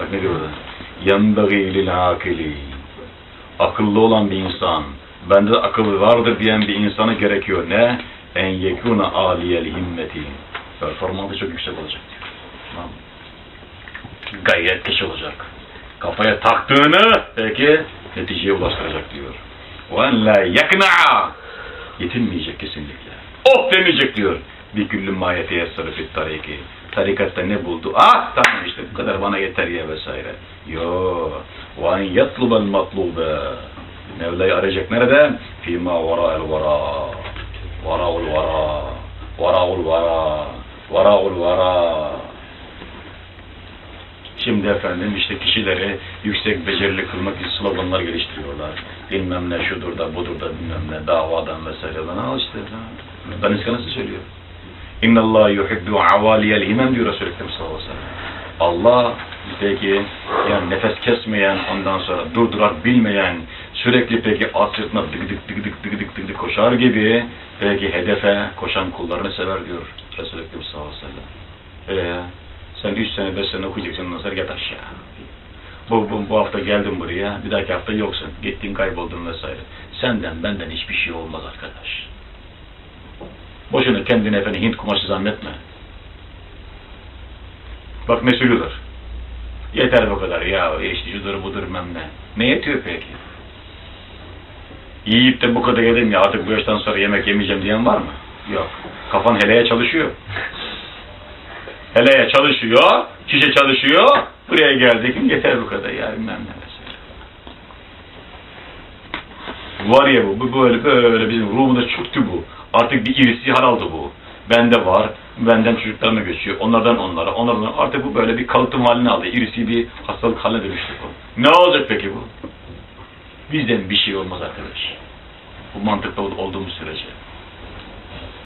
Bak ne diyor orada? Lil akili. Akıllı olan bir insan, bende akıllı vardır diyen bir insana gerekiyor. Ne? En yekûne aliyel himmeti. Performansı çok yüksek olacak diyor. Tamam? Gayret kişi olacak. Kafaya taktığını peki neticeye ulaştıracak diyor. En la yakna. Yetinmeyecek kesinlikle. Oh demeyecek diyor. Bir küllü ma yeteyessarı fit tariki. Tarikatta ne buldu? Ah tamam işte bu kadar bana yeter ya vesaire. Yo. En yatlubel matlube. Mevla'yı arayacak nerede? Fîmâ vara'el vara. Vara'ul vara. Vara'ul vara. Vara'ul vara. Şimdi efendim işte kişileri yüksek becerili kılmak için sloganlar geliştiriyorlar. Bilmem ne şudur da budur da bilmem ne davadan vesaire. Lan al işte. Daniska nasıl söylüyor? اِنَّ اللّٰهِ يُحِبُّ عَوَالِيَ الْاِمَنْ diyor Resul-i Ekrem sallallahu aleyhi ve sellem. Allah peki yani nefes kesmeyen ondan sonra durdurar bilmeyen sürekli peki at sırtına dık dık dık dık dık dık dık koşar gibi peki hedefe koşan kullarını sever diyor Resul-i Ekrem sallallahu aleyhi ve sellem. Ee, sen üç sene beş sene okuyacaksın nasıl yat aşağı. Bu, bu, bu hafta geldim buraya bir dahaki hafta yoksun gittin kayboldun vesaire. Senden benden hiçbir şey olmaz arkadaş. Boşuna kendini efendim Hint kumaşı zannetme. Bak ne söylüyorlar. Yeter bu kadar ya işte şudur budur ne. Ne yetiyor peki? Yiyip de bu kadar yedim ya artık bu yaştan sonra yemek yemeyeceğim diyen var mı? Yok. Kafan heleye çalışıyor. Heleye çalışıyor, şişe çalışıyor. Buraya geldik yeter bu kadar ya bilmem ne mesela. Var ya bu, bu böyle böyle bizim ruhumda çöktü bu. Artık bir irisi hal aldı bu. Bende var, benden çocuklarına göçüyor, onlardan onlara, onlardan artık bu böyle bir kalıtım haline aldı. İrisi bir hastalık haline dönüştü bu. Ne olacak peki bu? Bizden bir şey olmaz arkadaş. Bu mantıkta ol- olduğumuz sürece.